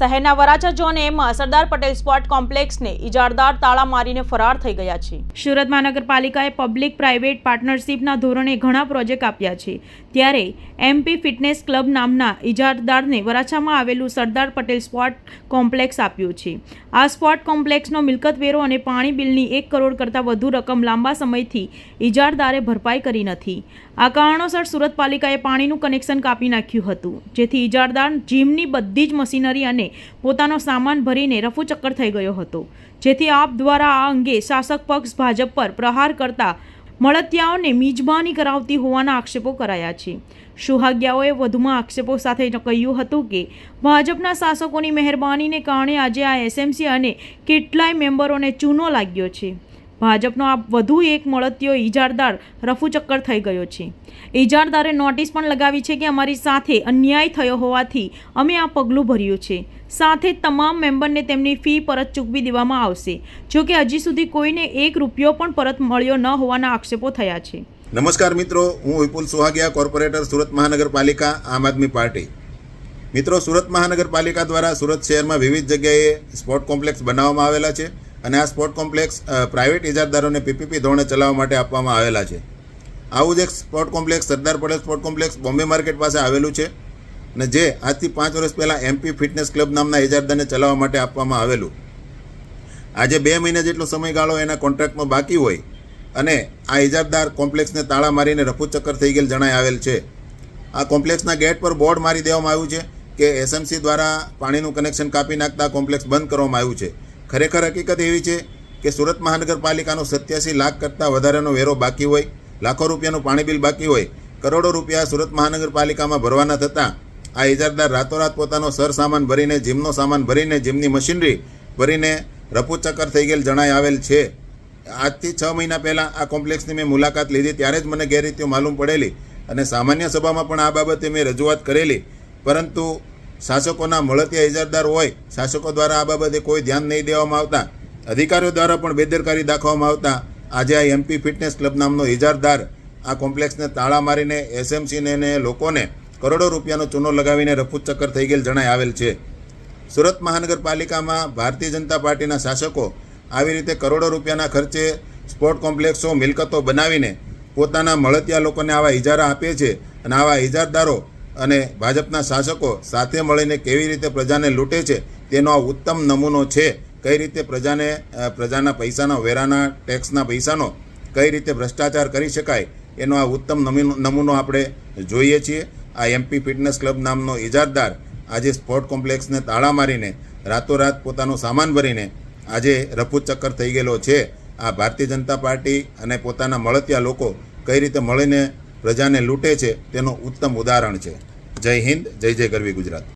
શહેરના વરાછા ઝોન એમાં સરદાર પટેલ સ્પોર્ટ કોમ્પ્લેક્સને ઇજારદાર તાળા મારીને ફરાર થઈ ગયા છે. સુરત મહાનગરપાલિકાએ પબ્લિક પ્રાઇવેટ પાર્ટનરશિપના ધોરણે ઘણા પ્રોજેક્ટ આપ્યા છે. ત્યારે એમપી ફિટનેસ ક્લબ નામના ઇજારદારને વરાછામાં આવેલું સરદાર પટેલ સ્પોર્ટ કોમ્પ્લેક્સ આપ્યું છે. આ સ્પોર્ટ કોમ્પ્લેક્સનો મિલકત વેરો અને પાણી બિલની એક કરોડ કરતાં વધુ રકમ લાંબા સમયથી ઇજારદારે ભરપાઈ કરી નથી. આ કારણોસર સુરત પાલિકાએ પાણીનું કનેક્શન કાપી નાખ્યું હતું. જેથી ઇજારદાર જીમની બધી જ મશીનરી અને પોતાનો સામાન ભરીને રફુચક્કર થઈ ગયો હતો. જેથી આપ દ્વારા આ અંગે શાસક પક્ષ ભાજપ પર પ્રહાર કરતા મળતિયાઓને મિજબાની કરાવતી હોવાના આક્ષેપો કરાયા છે. સુહાગ્યાઓએ વધુમાં આક્ષેપો સાથે કહ્યું હતું કે, ભાજપના શાસકોની મહેરબાનીને કારણે આજે આ એસએમસી અને કેટલાય મેમ્બરોને ચૂનો લાગ્યો છે. ભાજપનો આ વધુ એક મળતિયો ઇજારદાર રફુચક્કર થઈ ગયો છે. ઇજારદારે નોટિસ પણ લગાવી છે કે અમારી સાથે અન્યાય થયો હોવાથી અમે આ પગલું ભર્યું છે. સાથે તમામ મેમ્બરને તેમની ફી પરત ચૂકવી દેવામાં આવશે. જો કે હજી સુધી કોઈને એક રૂપિયો પણ પરત મળ્યો ન હોવાના આક્ષેપો થયા છે. નમસ્કાર મિત્રો, હું વિપુલ સુહાગિયા, કોર્પોરેટર સુરત મહાનગરપાલિકા, આમ આદમી પાર્ટી. મિત્રો, સુરત મહાનગરપાલિકા દ્વારા સુરત શહેરમાં વિવિધ જગ્યાએ સ્પોર્ટ કોમ્પ્લેક્સ બનાવવામાં આવેલા છે. અને આ સ્પોર્ટ કોમ્પ્લેક્સ પ્રાઇવેટ ઇજારદારોને પીપીપી ધોરણે ચલાવવા માટે આપવામાં આવેલા છે. આવું જ એક sport complex, Sardar Patel sport complex, Bombay market પાસે આવેલું છે અને જે આજથી પાંચ વર્ષ પહેલાં એમપી ફિટનેસ ક્લબ નામના ઇજારદારને ચલાવવા માટે આપવામાં આવેલું. આજે બે મહિના જેટલો સમયગાળો એના કોન્ટ્રાક્ટમાં બાકી હોય અને આ ઇજારદાર કોમ્પ્લેક્સને તાળા મારીને રફુચક્કર થઈ ગયેલ જણાઈ આવેલ છે. આ કોમ્પ્લેક્સના ગેટ પર બોર્ડ મારી દેવામાં આવ્યું છે કે એસએમસી દ્વારા પાણીનું કનેક્શન કાપી નાખતા કોમ્પ્લેક્સ બંધ કરવામાં આવ્યું છે. ખરેખર હકીકત એવી છે કે સુરત મહાનગરપાલિકાનો સત્યાસી લાખ કરતાં વધારેનો વેરો બાકી હોય, લાખો રૂપિયાનું પાણી બિલ બાકી હોય, કરોડો રૂપિયા સુરત મહાનગરપાલિકામાં ભરવાના થતાં આ ઇજારદાર રાતોરાત પોતાનો સરસામાન ભરીને, જીમનો સામાન ભરીને, જીમની મશીનરી ભરીને રફુચક્કર થઈ ગયેલ જણાઈ આવેલ છે. આજથી છ મહિના પહેલાં આ કોમ્પ્લેક્સની મેં મુલાકાત લીધી, ત્યારે જ મને ગેરરીતિઓ માલુમ પડેલી અને સામાન્ય સભામાં પણ આ બાબતે મેં રજૂઆત કરેલી. પરંતુ શાસકોના મળતિયા ઇજારદાર હોય, શાસકો દ્વારા આ બાબતે કોઈ ધ્યાન નહીં દેવામાં આવતા. અધિકારીઓ દ્વારા પણ બેદરકારી દાખવવામાં આવતા. આજે આ એમપી ફિટનેસ ક્લબ નામનો ઇજારદાર આ કોમ્પ્લેક્સને તાળા મારીને એસએમસીને ને લોકોને કરોડો રૂપિયાનો ચૂનો લગાવીને રફુચક્કર થઈ ગયેલ જણાય આવેલ છે. સુરત મહાનગરપાલિકામાં ભારતીય જનતા પાર્ટીના શાસકો આવી રીતે કરોડો રૂપિયાના ખર્ચે સ્પોર્ટ કોમ્પ્લેક્સો, મિલકતો બનાવીને પોતાના મળતિયા લોકોને આવા ઇજારા આપે છે અને આવા ઇજારદારો અને ભાજપના શાસકો સાથે મળીને કેવી રીતે પ્રજાને લૂંટે છે, તેનો આ ઉત્તમ નમૂનો છે. કઈ રીતે પ્રજાને પ્રજાના પૈસાના વેરાના, ટેક્સના પૈસાનો કઈ રીતે ભ્રષ્ટાચાર કરી શકાય, એનો આ ઉત્તમ નમૂનો આપણે જોઈએ છીએ. આ એમપી ફિટનેસ ક્લબ નામનો ઇજારદાર આજે સ્પોર્ટ કોમ્પ્લેક્સને તાળા મારીને રાતોરાત પોતાનો સામાન ભરીને આજે રફુચક્કર થઈ ગયેલો છે. આ ભારતીય જનતા પાર્ટી અને પોતાના મળતિયા લોકો કઈ રીતે મળીને પ્રજાને લૂંટે છે તેનું ઉત્તમ ઉદાહરણ છે. જય હિન્દ જય જય ગરવી ગુજરાત.